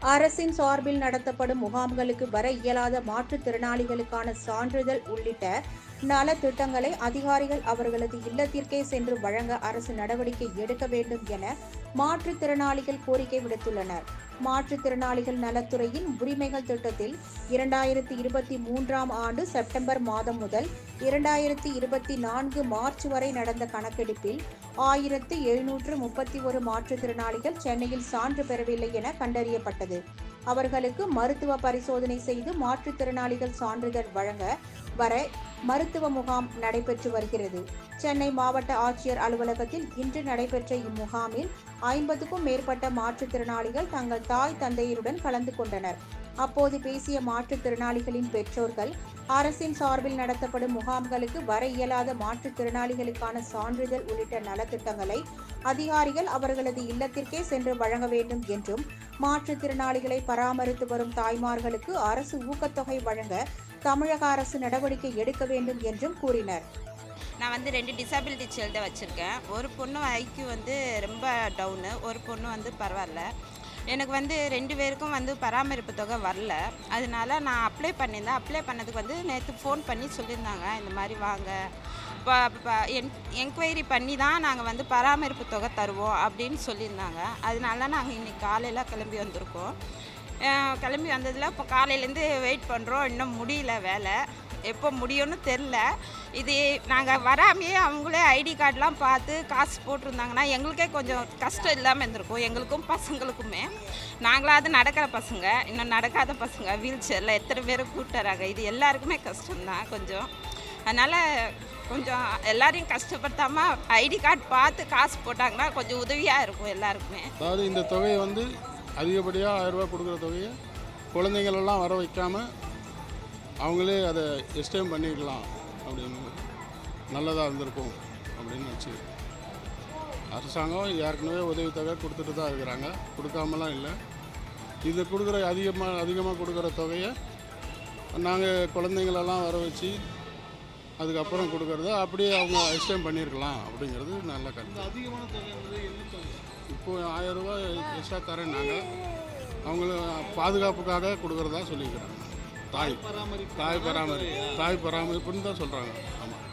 அரசின் சார்பில் நடத்தப்படும் முகாம்களுக்கு வர இயலாத மாற்றுத்திறனாளிகளுக்கான சான்றிதழ் உள்ளிட்ட நல திட்டங்களை அதிகாரிகள் அவர்களது இல்லத்திற்கே சென்று வழங்க அரசு நடவடிக்கை எடுக்க வேண்டும் என மாற்றுத்திறனாளிகள் கோரிக்கை விடுத்துள்ளனர். மாற்றுத்திறனாளிகள் நலத்துறையின் உரிமைகள் திட்டத்தில் இரண்டாயிரத்தி இருபத்தி மூன்றாம் ஆண்டு செப்டம்பர் மாதம் முதல் இரண்டாயிரத்தி இருபத்தி நான்கு மார்ச் வரை நடந்த கணக்கெடுப்பில் ஆயிரத்து எழுநூற்று முப்பத்தி ஒரு மாற்றுத்திறனாளிகள் சென்னையில் சான்று பெறவில்லை என கண்டறியப்பட்டது. அவர்களுக்கு மருத்துவ பரிசோதனை செய்து மாற்றுத்திறனாளிகள் சான்றிதழ் வழங்க வர மருத்துவ முகாம் நடைபெற்று வருகிறது. சென்னை மாவட்ட ஆட்சியர் அலுவலகத்தில் இன்று நடைபெற்ற இம்முகாமில் ஐம்பதுக்கும் மேற்பட்ட மாற்றுத்திறனாளிகள் தங்கள் தாய் தந்தையருடன் கலந்து கொண்டனர். அப்போது பேசிய மாற்றுத்திறனாளிகளின் பெற்றோர்கள் அரசின் சார்பில் நடத்தப்படும் முகாம்களுக்கு வர இயலாத மாற்றுத்திறனாளிகளுக்கான சான்றிதழ் உள்ளிட்ட நலத்திட்டங்களை அதிகாரிகள் அவர்களது இல்லத்திற்கே சென்று வழங்க வேண்டும் என்றும் மாற்றுத்திறனாளிகளை பராமரித்து வரும் தாய்மார்களுக்கு அரசு ஊக்கத்தொகை வழங்க தமிழக அரசு நடவடிக்கை எடுக்க வேண்டும் என்றும் கூறினர். நான் வந்து ரெண்டு டிசபிலிட்டி சைல்டை வச்சுருக்கேன். ஒரு பொண்ணு ஐக்யூ வந்து ரொம்ப டவுனு ஒரு பொண்ணு வந்து பரவாயில்ல. எனக்கு வந்து ரெண்டு பேருக்கும் வந்து பராமரிப்பு தொகை வரல. அதனால நான் அப்ளை பண்ணியிருந்தேன். அப்ளை பண்ணதுக்கு வந்து நேற்று ஃபோன் பண்ணி சொல்லியிருந்தாங்க. இந்த மாதிரி வாங்க. என்கொயரி பண்ணி தான் நாங்கள் வந்து பராமரிப்பு தொகை தருவோம் அப்படின்னு சொல்லியிருந்தாங்க. அதனால நாங்கள் இன்றைக்கி காலையில் கிளம்பி வந்திருக்கோம். கிளம்பி வந்ததில் இப்போ காலையிலேருந்து வெயிட் பண்ணுறோம் இன்னும் முடியல வேலை. எப்போ முடியும்னு தெரில இது நாங்கள் வராமையே அவங்களே ஐடி கார்டெலாம் பார்த்து காசு போட்டிருந்தாங்கன்னா எங்களுக்கே கொஞ்சம் கஷ்டம் இல்லாமல் இருந்திருக்கும். எங்களுக்கும் பசங்களுக்குமே. நாங்களாவது நடக்கிற பசங்க இன்னும் நடக்காத பசங்க வீல் சேரில் எத்தனை பேர் கூட்டுறாங்க? இது எல்லாருக்குமே கஷ்டம்தான் கொஞ்சம். அதனால் கொஞ்சம் எல்லாரையும் கஷ்டப்படுத்தாமல் ஐடி கார்டு பார்த்து காசு போட்டாங்கன்னா கொஞ்சம் உதவியாக இருக்கும் எல்லாருக்குமே. அதாவது இந்த தொகையை வந்து அதிகப்படியாக ஆயிரரூபா கொடுக்குற தொகையை குழந்தைங்களெல்லாம் வர வைக்காம அவங்களே அதை எஸ்டேம் பண்ணிக்கலாம் அப்படின்னு நல்லதாக இருந்திருக்கும் அப்படின்னு நினச்சி அரசாங்கம் ஏற்கனவே உதவித்தொகை கொடுத்துட்டு தான் இருக்கிறாங்க. கொடுக்காமலாம் இல்லை. இது கொடுக்குற அதிகமாக அதிகமாக கொடுக்குற தொகையை நாங்கள் குழந்தைங்களெல்லாம் வர வச்சு அதுக்கப்புறம் கொடுக்கறத அப்படியே அவங்க எக்ஸ்டெண்ட் பண்ணியிருக்கலாம் அப்படிங்கிறது நல்ல கருத்து. இப்போ ஆயிரம் ரூபாய் எக்ஸ்ட்ரா தரேன் நாங்கள் அவங்கள பாதுகாப்புக்காக கொடுக்குறதா சொல்லியிருக்கிறாங்க. தாய் தாய் பராமரிப்பு. தாய் பராமரிப்புன்னு தான் சொல்கிறாங்க ஆமாம்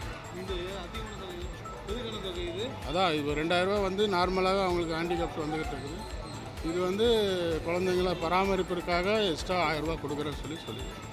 அதான் இப்போ ரெண்டாயிரம் ரூபாய் வந்து நார்மலாக அவங்களுக்கு ஹேண்டிகேப்ட் வந்துக்கிட்டு இருக்குது. இது வந்து குழந்தைங்கள பராமரிப்பிற்காக எக்ஸ்ட்ரா ஆயிரம் ரூபாய் கொடுக்குறேன்னு சொல்லி சொல்லியிருக்காங்க.